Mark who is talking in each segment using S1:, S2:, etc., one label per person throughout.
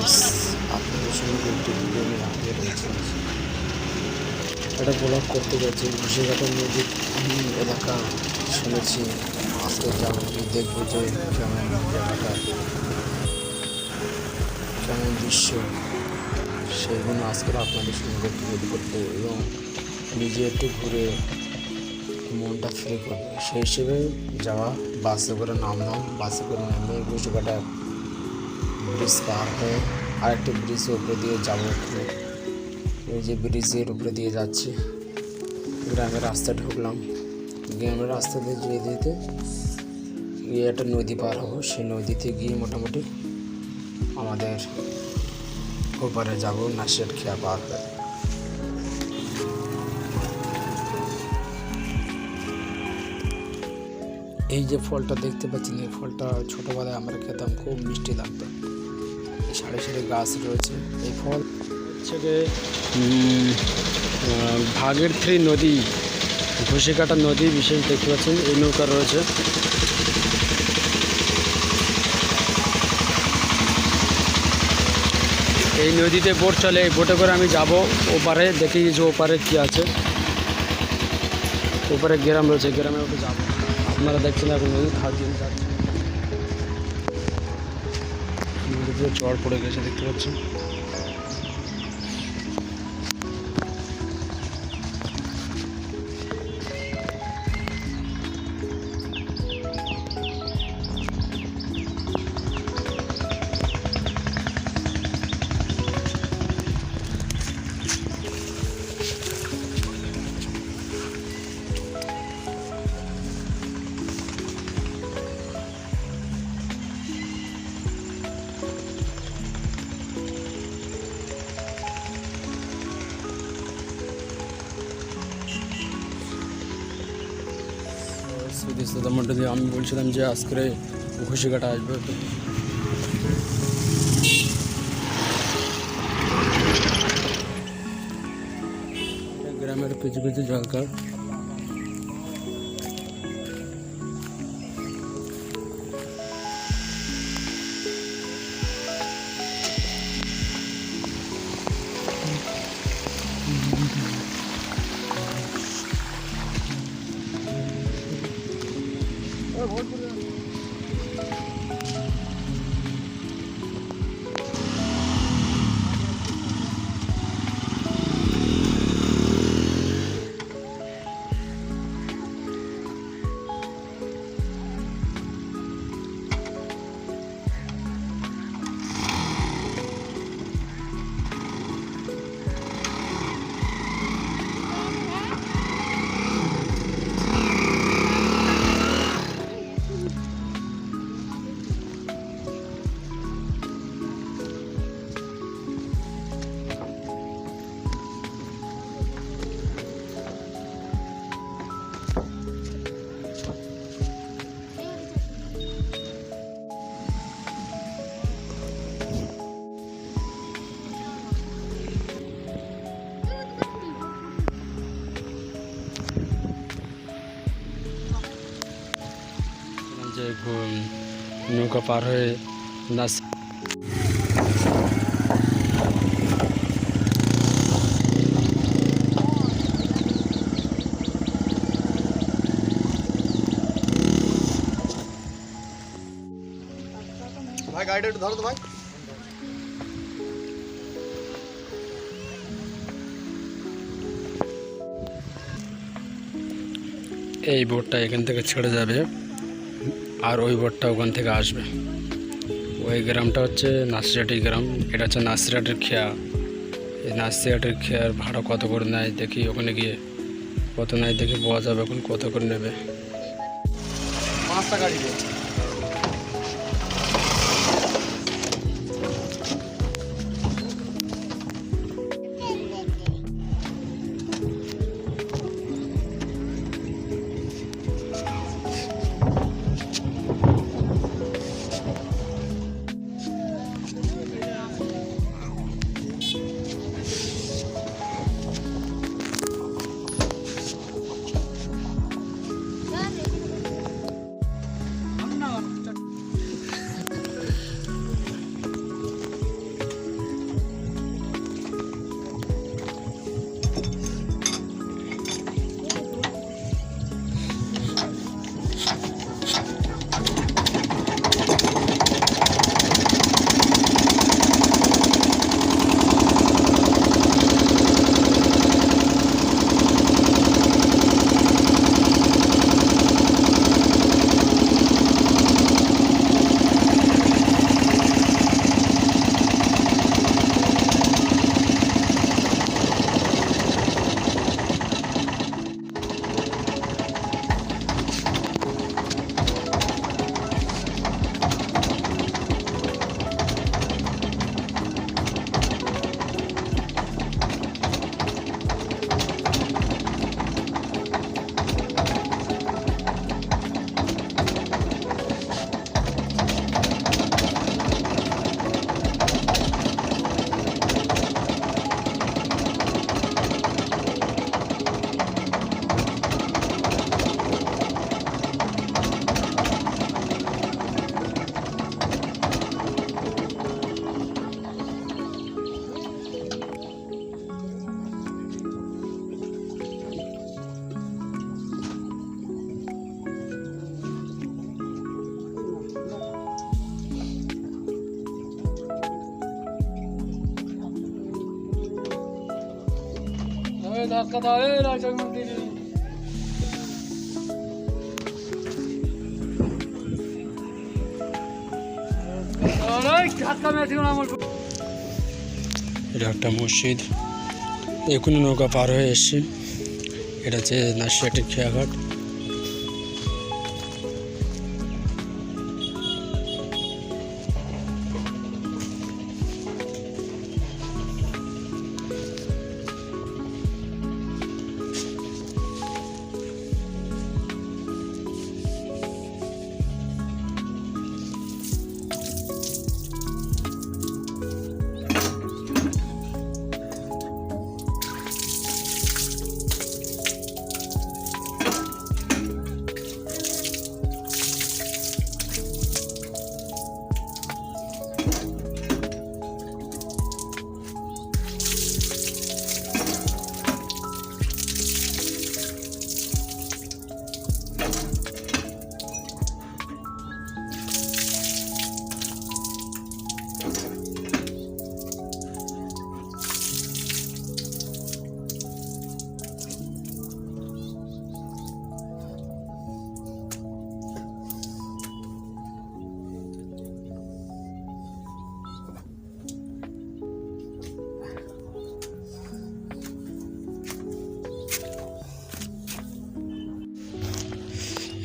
S1: Guys আপনাদের সঙ্গে একটি ভিডিও নিয়ে হাজির হয়েছি এটা ব্লগ করতে গেছি ঘুষিঘাটা নদীর এলাকা শুনেছি আজকে যাব গিয়ে দেখব যে কেমন জায়গাটা কেমন দৃশ্য। সেইগুলো আজকে আপনাদের সঙ্গে তুলে করব এবং নিজে একটু ঘুরে মনটা ফ্রি করব। সেই হিসেবে যাওয়া, বাসে করে নামলাম। বাসে করে নেমে ঘুষিঘাটা ব্রিজ পার হয়ে আরেকটি ব্রিজের উপরে দিয়ে যাব ওই যে ব্রিজের উপরে দিয়ে যাচ্ছি। গ্রামের রাস্তা ঢুকলাম। গ্রামের রাস্তা দিয়ে যেতে যেতে গিয়ে একটা নদী পার হব। সেই নদীতে গিয়ে মোটামুটি আমাদের ওপারে যাব নাসির খেয়া পার হয়ে। এই যে ফলটা দেখতে পাচ্ছেন, এই ফলটা ছোটোবেলায় আমরা খেতাম, খুব মিষ্টি লাগতো। সাড়ে সাড়ে গাছ রয়েছে, এই ফল। হচ্ছে গিয়ে ভাগের থ্রি নদী, ঘুষিকাটা নদী বিশেষ দেখতে পাচ্ছেন, এই নৌকা রয়েছে। এই নদীতে বোট চলে, এই বোটে করে আমি যাব, ওপারে দেখি যে ওপারে কি আছে। ওপারে গ্রাম রয়েছে, গ্রামে ওকে যাব। আপনারা দেখছেন এখন নদী যাচ্ছে। নদীতে চড় পড়ে গেছে দেখতে পাচ্ছেন? সুদামটা দিয়ে আমি বলছিলাম যে আজকে ঘুষিঘাটা আসবে। গ্রামের কিছু কিছু জায়গা নৌকা পার হয়ে নাচ।
S2: ভাই গাড়িটা একটু ধরো তো ভাই।
S1: এই বোটটা এখান থেকে ছেড়ে যাবে। আর ওই বোটটা ওখান থেকে আসবে। ওই গ্রামটা হচ্ছে নাসিরাটি গ্রাম। এটা হচ্ছে নাসিরাটের খেয়া। এই নাসিরাটের খেয়ার ভাড়া কত করে নেয় দেখি ওখানে গিয়ে। কত নেয় দেখি পাওয়া যাবে এখন কত করে নেবে।
S2: পাঁচটা গাড়ি দিয়ে
S3: ধাক্কা দাও, এই
S1: এটা একটা মসজিদ। এখনও নৌকা পার হয়ে এসছে। এটা হচ্ছে নার্সিয়াটের খেয়াঘাট।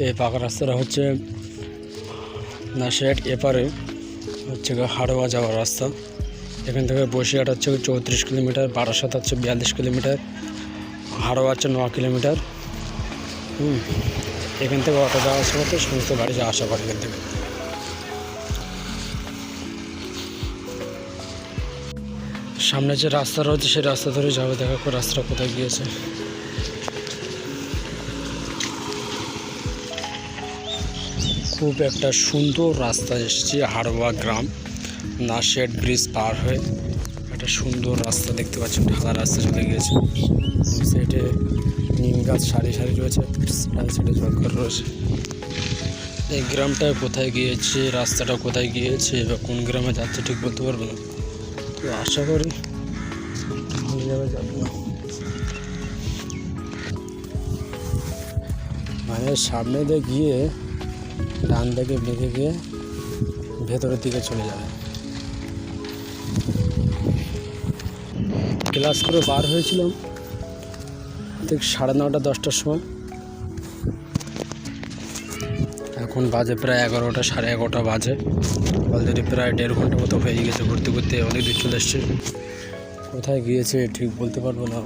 S1: এই পাকা রাস্তাটা হচ্ছে নার্সিয়াট এপারে হচ্ছে হাড়োয়া যাওয়ার রাস্তা। এখান থেকে বসিরহাট হচ্ছে চৌত্রিশ কিলোমিটার, বারাসাত হচ্ছে বিয়াল্লিশ কিলোমিটার, হাড়োয়া হচ্ছে ন কিলোমিটার। হুম, এখান থেকে অটো যাওয়া আসা করতে সমস্ত গাড়ি যাওয়া আসা করে এখান থেকে। সামনে যে রাস্তা রয়েছে, সেই রাস্তা ধরে যাবে, দেখা করে রাস্তাটা কোথায় গিয়েছে। খুব একটা সুন্দর রাস্তা এসেছি, হাড়োয়া গ্রাম। নাশেট ব্রিজ পার হয়ে একটা সুন্দর রাস্তা দেখতে পাচ্ছেন ঢাকা রাস্তা চলে গিয়েছে। সাইডে নিম গাছ, সারি সারি রয়েছে সাইডে জঙ্গল রয়েছে। এই গ্রামটা কোথায় গিয়েছে, রাস্তাটা কোথায় গিয়েছে বা কোন গ্রামে যাচ্ছে ঠিক বলতে পারব না। তো আশা করি জায়গায় যাব না। মানে সামনে দিয়ে গিয়ে ডান দিকে বেঁধে গিয়ে ভেতরের দিকে চলে যাবে। ক্লাস করে বার হয়েছিলাম ঠিক সাড়ে নটা, দশটার সময়। এখন বাজে প্রায় এগারোটা, সাড়ে এগারোটা বাজে। অলরেডি প্রায় দেড় ঘণ্টা মতো হয়ে গেছে ঘুরতে ঘুরতে অনেক দূর চলে এসছে। কোথায় গিয়েছে ঠিক বলতে পারব না।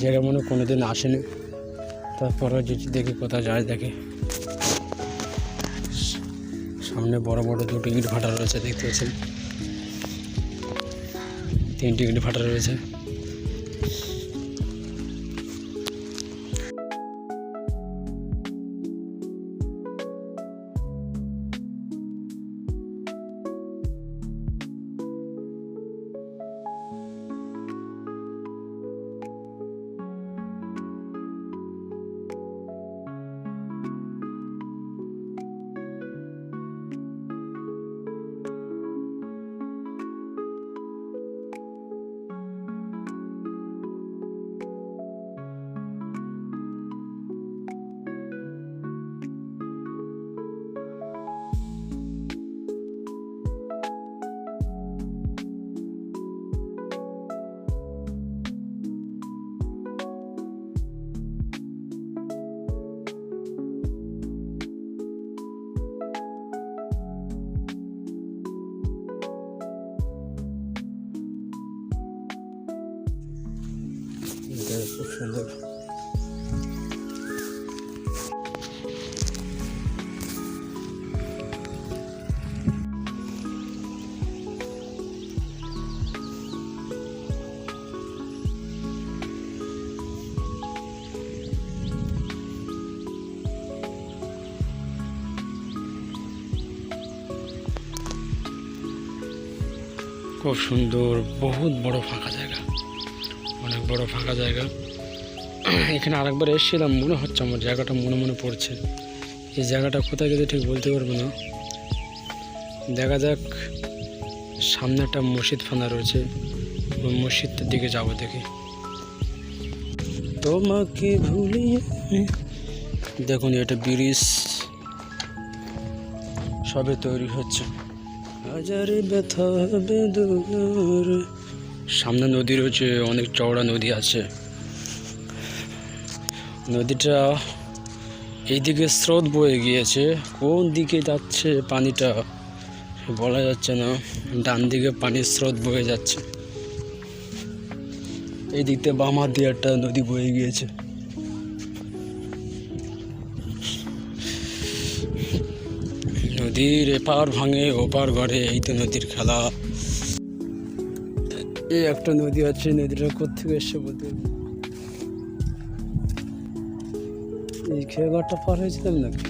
S1: জায়গা মনে হয় কোনোদিন আসেনি তারপরে যদি দেখি কোথায় যায় দেখে। সামনে বড় বড় দুটো ইট ভাটা রয়েছে দেখতে পাচ্ছেন? তিনটি ইট ভাটা রয়েছে। খুব সুন্দর খুব সুন্দর বহুত বড় ফাঁকা জায়গা। অনেক বড় ফাঁকা জায়গা। এখানে আরেকবার এসেছিলাম, মনে হচ্ছে আমার জায়গাটা মনে মনে পড়ছে। এই জায়গাটা কোথায় গেছে ঠিক বলতে পারব না। দেখা যাক, সামনে একটা মসজিদ ফানা রয়েছে। ওই মসজিদটার দিকে যাব দেখি। তোমাকে ভুলিয়ে দেখুন, এটা ব্রিজ। সবে তৈরি হচ্ছে। হাজারে ব্যথা সামনে নদী রয়েছে, অনেক চওড়া নদী আছে। নদীটা এইদিকে স্রোত বয়ে গিয়েছে। কোন দিকে যাচ্ছে পানিটা বলা যাচ্ছে না। ডান দিকে পানির স্রোত বয়ে যাচ্ছে। এই দিক থেকে বাম দিয়ে একটা নদী বয়ে গিয়েছে। নদীর এপার ভাঙে, ওপার গড়ে, এই তো নদীর খেলা। এই একটা নদী আছে, নদীটা কোথেকে এসছে বলতে এই খেয়াঘাটটা পার হয়েছিলাম নাকি?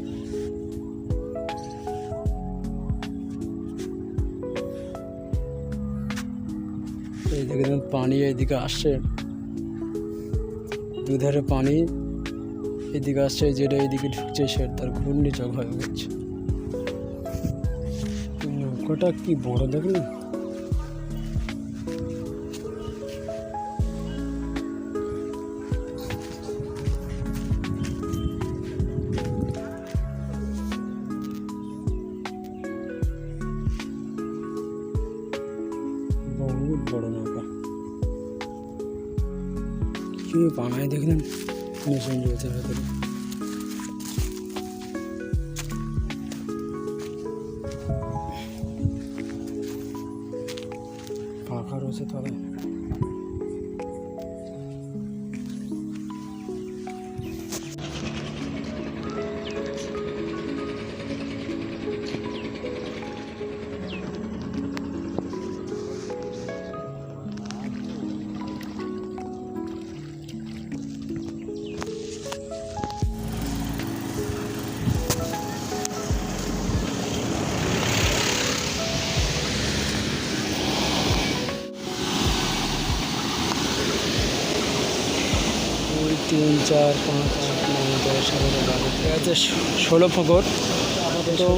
S1: এই দেখে পানি এইদিকে আসছে। দুধারে পানি এদিকে আসছে যেটা এইদিকে ঢুকছে সে তার ঘূর্ণিঝড় হয়ে গেছে। নৌকাটা কি বড় দেখলেন? কি বানায় দেখলেন মেশিন রয়েছে ভেতরে। পাখা রয়েছে তবে চার, পাঁচ, আট, নয়, দশ, এগারো, বারো আছে ষোলো ফকর তো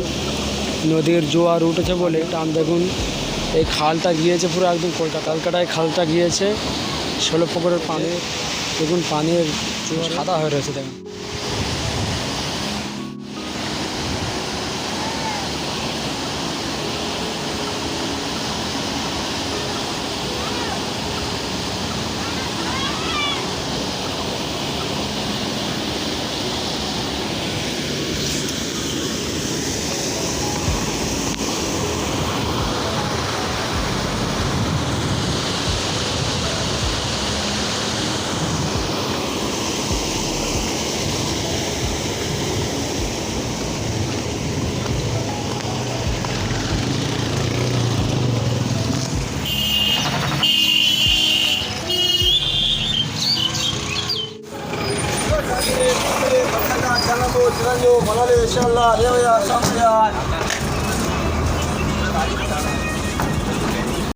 S1: নদীর জোয়ার উঠেছে বলে টান দেখুন। এই খালটা গিয়েছে পুরো একদম কলকাতা কলকাতায় খালটা গিয়েছে। ষোলো ফকরের পানি দেখুন পানির সাদা হয়ে রয়েছে দেখুন।